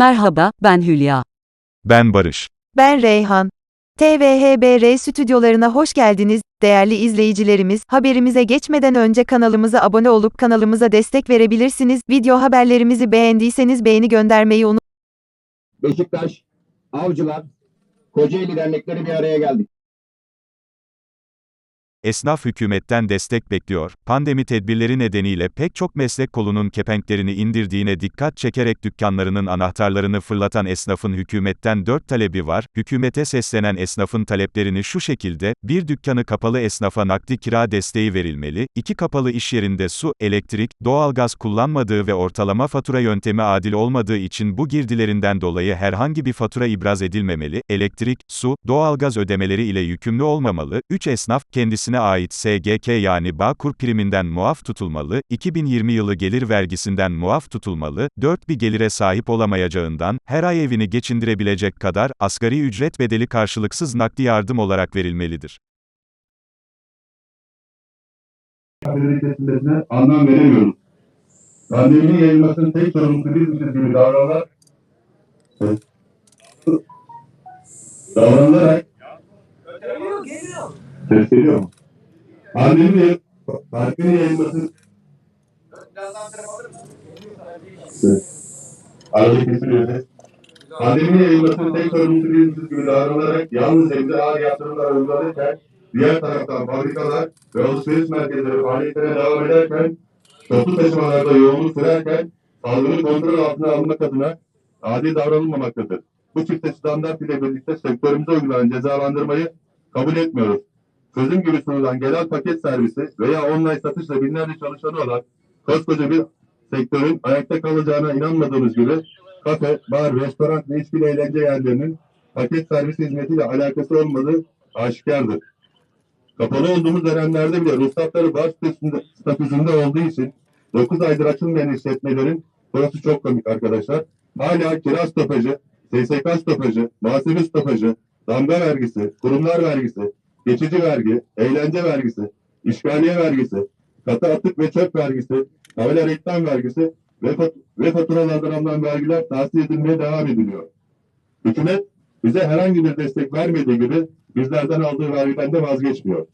Merhaba, ben Hülya. Ben Barış. Ben Reyhan. TVHBR stüdyolarına hoş geldiniz. Değerli izleyicilerimiz, haberimize geçmeden önce kanalımıza abone olup kanalımıza destek verebilirsiniz. Video haberlerimizi beğendiyseniz beğeni göndermeyi unutmayın. Beşiktaş, Avcılar, Kocaeli dernekleri bir araya geldik. Esnaf hükümetten destek bekliyor. Pandemi tedbirleri nedeniyle pek çok meslek kolunun kepenklerini indirdiğine dikkat çekerek dükkanlarının anahtarlarını fırlatan esnafın hükümetten dört talebi var. Hükümete seslenen esnafın taleplerini şu şekilde, bir dükkanı kapalı esnafa nakdi kira desteği verilmeli, iki kapalı iş yerinde su, elektrik, doğalgaz kullanmadığı ve ortalama fatura yöntemi adil olmadığı için bu girdilerinden dolayı herhangi bir fatura ibraz edilmemeli, elektrik, su, doğalgaz ödemeleri ile yükümlü olmamalı, 3 esnaf, kendisine ait SGK yani Bağkur priminden muaf tutulmalı, 2020 yılı gelir vergisinden muaf tutulmalı, 4 bir gelire sahip olamayacağından, her ay evini geçindirebilecek kadar, asgari ücret bedeli karşılıksız nakdi yardım olarak verilmelidir. haberleri kesilmesine anlam veremiyoruz. Pandeminin yayılmasının tek sorumlusu bizmişiz gibi davranılarak davranılarak Ses geliyor mu? Pandeminin pandeminin yayılması Arada kesiliyor ses. Pandeminin yayılmasının tek sorumlusu bizmişiz gibi davranılarak yalnız evde ağır yaptırımlar uygulanırken diğer taraftan fabrikalar ve alışveriş merkezleri faaliyetlerine devam ederken, toplu taşımalarda yoğunluk sürerken, salgını kontrol altına alınmak adına adil davranılmamaktadır. Bu çifte standart ile birlikte sektörümüze uygulanan cezalandırmayı kabul etmiyoruz. Sözüm gibi sunulan genel paket servisi veya online satışla binlerce çalışanı olan koskoca bir sektörün ayakta kalacağına inanmadığımız gibi kafe, bar, restoran ve içki eğlence yerlerinin paket servis hizmetiyle alakası olmadığı aşikardır. Kapalı olduğumuz dönemlerde bile ruhsatları bar statüsünde, statüsünde olduğu için 9 aydır açılmayan işletmelerin burası çok komik arkadaşlar. Hala kira stopajı, SSK stopajı, muhasebe stopajı, damga vergisi, kurumlar vergisi, geçici vergi, eğlence vergisi, işgaliye vergisi, katı atık ve çöp vergisi, tabela reklam vergisi ve, fat- ve faturalardan alınan vergiler tahsil edilmeye devam ediliyor. Hükümet bize herhangi bir destek vermediği gibi bizlerden aldığı vergiden de vazgeçmiyor.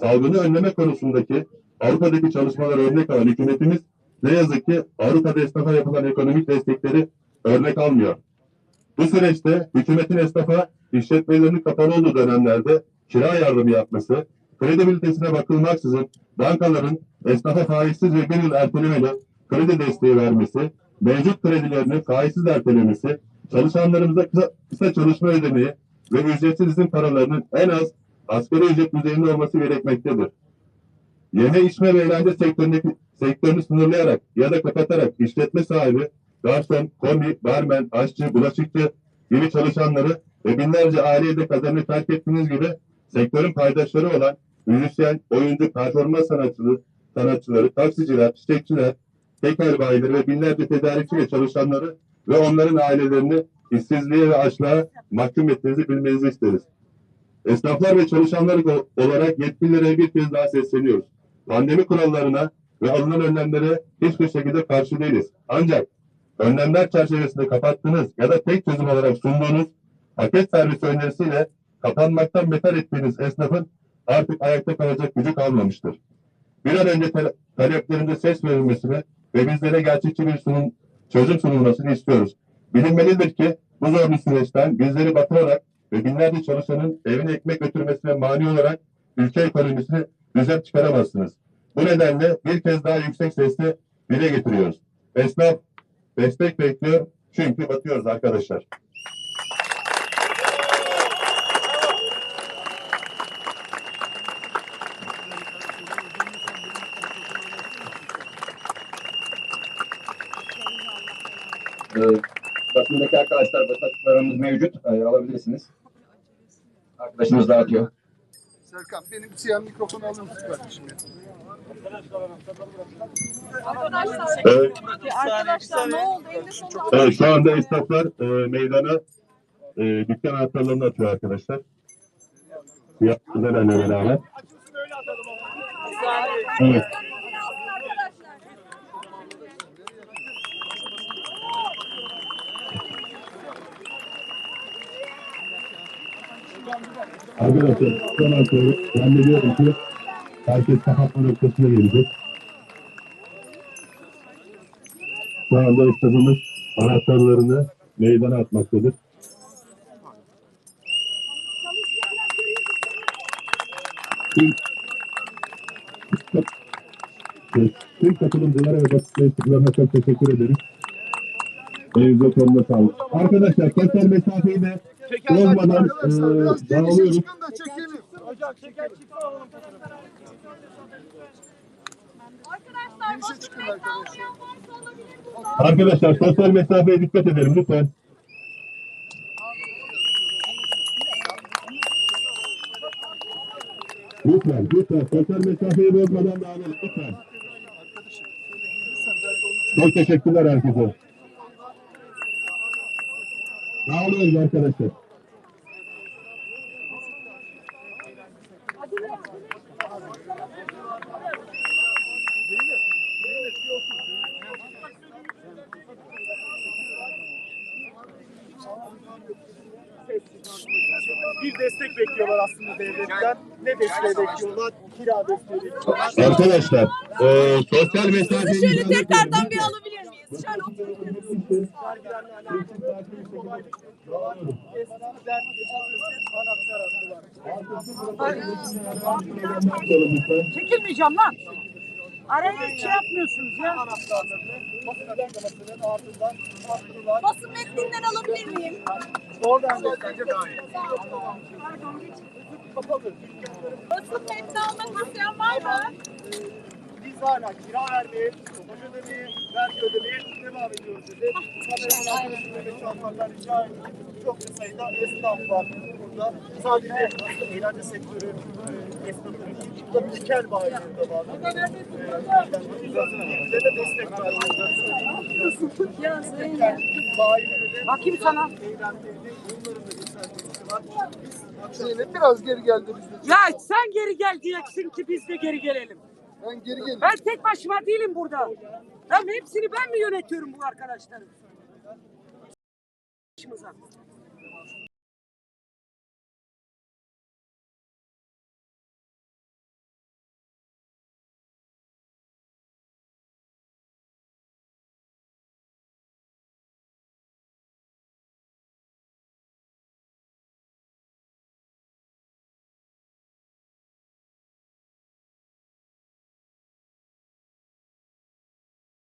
Salgını önleme konusundaki Avrupa'daki çalışmaları örnek alan hükümetimiz ne yazık ki Avrupa'da esnafa yapılan ekonomik destekleri örnek almıyor. Bu süreçte hükümetin esnafa işletmelerinin kapalı olduğu dönemlerde kira yardımı yapması, kredibilitesine bakılmaksızın bankaların esnafa faizsiz ve bir yıl ertelemeli kredi desteği vermesi, mevcut kredilerini faizsiz ertelemesi, çalışanlarımıza kısa, kısa çalışma ödeneği ve ücretsiz izin paralarının en az asgari ücret düzeyinde olması gerekmektedir. Yeme içme ve eğlence sektöründeki sektörünü sınırlayarak ya da kapatarak işletme sahibi, garson, komi, barmen, aşçı, bulaşıkçı gibi çalışanları ve binlerce aileyi de kazanmayı terk ettiğiniz gibi sektörün paydaşları olan müzisyen, oyuncu, performans sanatçıları, sanatçıları, taksiciler, çiçekçiler, tekel bayileri ve binlerce tedarikçi ve çalışanları ve onların ailelerini işsizliğe ve açlığa mahkum ettiğinizi bilmenizi isteriz. Esnaflar ve çalışanlar olarak yetkililere bir kez daha sesleniyoruz. Pandemi kurallarına ve alınan önlemlere hiçbir şekilde karşı değiliz. Ancak önlemler çerçevesinde kapattığınız ya da tek çözüm olarak sunduğunuz paket servisi önerisiyle kapanmaktan beter ettiğiniz esnafın artık ayakta kalacak gücü kalmamıştır. Bir an önce tale- taleplerinde ses verilmesini ve bizlere gerçekçi bir sunum, çözüm sunulmasını istiyoruz. Bilinmelidir ki bu zorlu süreçten bizleri batırarak ve binlerce çalışanın evine ekmek götürmesine mani olarak ülke ekonomisini düzen çıkaramazsınız. Bu nedenle bir kez daha yüksek sesle dile getiriyoruz. Esnaf destek bekliyor çünkü batıyoruz arkadaşlar. Ee, basındaki arkadaşlar basın mevcut. Ee, alabilirsiniz. Arkadaşımız dağıtıyor. Serkan benim siyah mikrofonu alır mısın kardeşim ya? Evet, Arkadaşlar ne oldu? Evet, şu anda esnaflar e, meydana e, dükkan anahtarlarını atıyor arkadaşlar. Siyah ödelerle beraber. Evet. Arkadaşlar son sonra zannediyorum ki herkes kapatma noktasına gelecek. Şu anda esnafımız anahtarlarını meydana atmaktadır. Tüm, katılımcılara ve basın mensuplarına çok teşekkür ederiz. Elinize koluna sağlık. Arkadaşlar sosyal mesafeyi de bozmadan Arkadaşlar e, çıkın da çekelim. Arkadaşlar Girişe basın çıkın mensubu arkadaşlar. olmayan varsa alabilir buradan. Arkadaşlar sosyal mesafeye dikkat edelim lütfen. Lütfen, lütfen sosyal mesafeyi bozmadan dağılalım lütfen. Çok teşekkürler herkese. Dağılıyoruz arkadaşlar. bir destek bekliyorlar aslında devletten. Ne desteği bekliyorlar? Kira desteği bekliyorlar. Arkadaşlar, e, sosyal mesafeyi... Şöyle tekrardan bir alabilir Şöyle. Çekilmeyeceğim lan. Araya hiç şey yapmıyorsunuz ya. Basın metninden alabilir miyim? Oradan destekçe daha iyi. Basın metni almak isteyen var mı? Biz hala kira vermeye, stopaj ödemeye, vergi ödemeye devam ediyoruz dedi. Kameraman arkadaşım Mehmet Çantar'dan rica ettim. Çok da sayıda esnaf var burada. Sadece aslında eğlence sektörü e, esnafı değil. Bu da tekel bayileri de var. Bize de destek verdiler. Ya de Bakayım sana. var. Biz Zeynep biraz geri geldi bizde. Ya sen geri gel diyeceksin ki biz de geri gelelim. Ben geri geldim. Ben tek başıma değilim burada. Ben hepsini ben mi yönetiyorum bu arkadaşların? Başımıza.